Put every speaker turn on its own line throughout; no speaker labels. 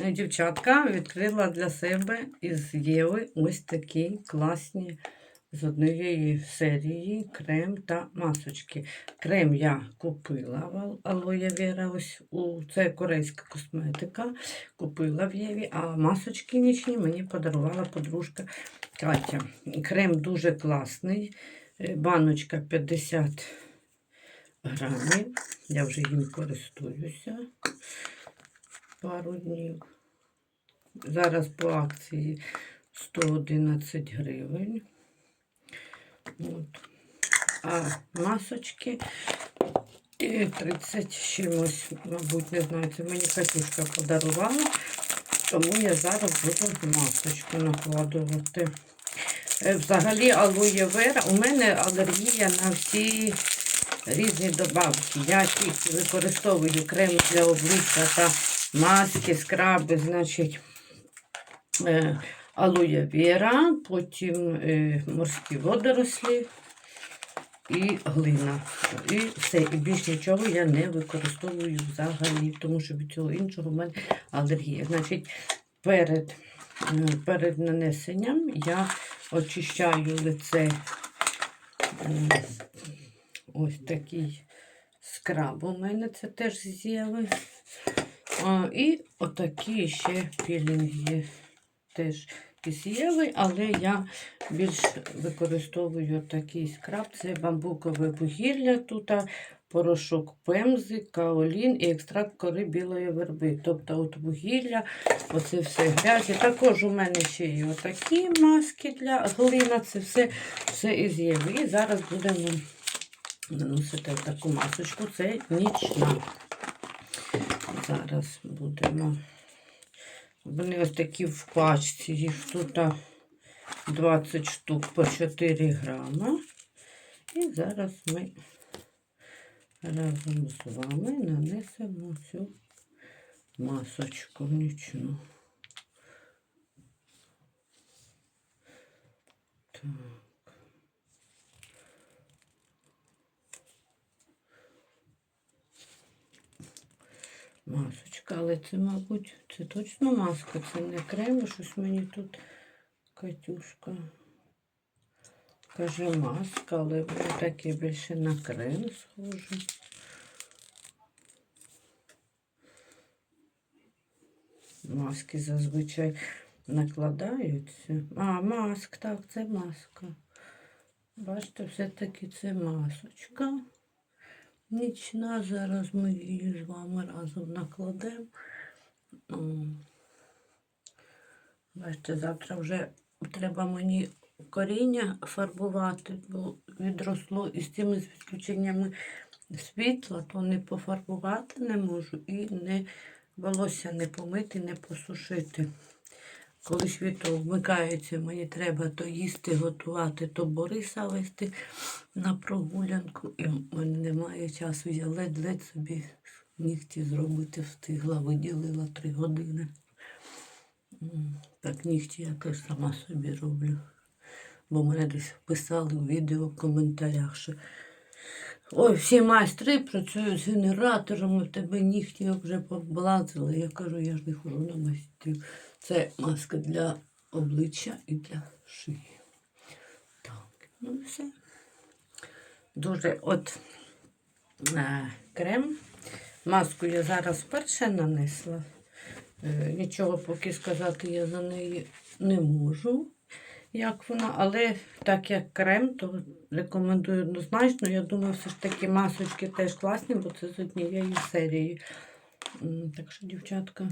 Е, Дівчатка відкрила для себе із Єви ось такі класні з однієї серії крем та масочки. Крем я купила в Ал- Алоє Вера, ось у це корейська косметика. Купила в Єві, а масочки нічні мені подарувала подружка Катя. Крем дуже класний. е, Баночка 50 грамів. Я вже їм користуюся пару днів. Зараз по акції 111 гривень. От. А масочки е, 30 чимось, мабуть, не знаю, це мені Катюшка подарувала. Тому я зараз буду масочку накладувати. Е, Взагалі алоє вера. У мене алергія на всі різні добавки. Я тільки використовую крем для обличчя та маски, скраби, значить, е, алоє вера, потім е, морські водорослі і глина. І все. І більш нічого я не використовую взагалі, тому що від цього іншого в мене алергія. Значить, перед, е, перед нанесенням я очищаю лице ось такий скраб. У мене це теж з Єви. А, І отакі ще пілінги теж із Єви, але я більш використовую такий скраб. Це бамбукове вугілля, тут порошок пемзи, каолін і екстракт кори білої верби. Тобто от вугілля, оце все грязі. Також у мене ще є отакі маски для глина, це все, все із Єви. І зараз будемо наносити таку масочку. Це нічна. Зараз будемо. Вони ось такі в пачці. Їх тут а, 20 штук по 4 грама. І зараз ми разом з вами нанесемо цю масочку нічну. Так. Масочка, але це, мабуть, це точно маска, це не крем, щось мені тут Катюшка каже маска, але воно таке більше на крем схоже. Маски зазвичай накладаються. А, маск, так, це маска. Бачите, все-таки це масочка. Нічна, зараз ми її з вами разом накладемо. Бачите, завтра вже треба мені коріння фарбувати, бо відросло і з цими відключеннями світла, то не пофарбувати не можу і не волосся не помити, не посушити. Коли світло вмикається, мені треба то їсти, готувати, то Бориса вести на прогулянку. І в мене немає часу. Я ледь-ледь собі нігті зробити встигла, виділила три години. Так нігті я теж сама собі роблю. Бо мене десь писали у відео в коментарях, що ой, всі майстри працюють з генераторами, в тебе нігті вже поблазили. Я кажу, я ж не хожу на майстрів. Це маска для обличчя і для шиї. Так, ну все. Дуже от е, крем. Маску я зараз вперше нанесла. Е, нічого поки сказати я за неї не можу, як вона, але так як крем, то рекомендую однозначно. Я думаю, все ж таки масочки теж класні, бо це з однієї серії. Так що, дівчатка,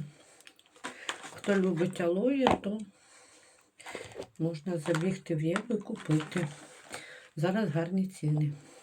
хто любить алоє, то можна забігти в Єву і купити. Зараз гарні ціни.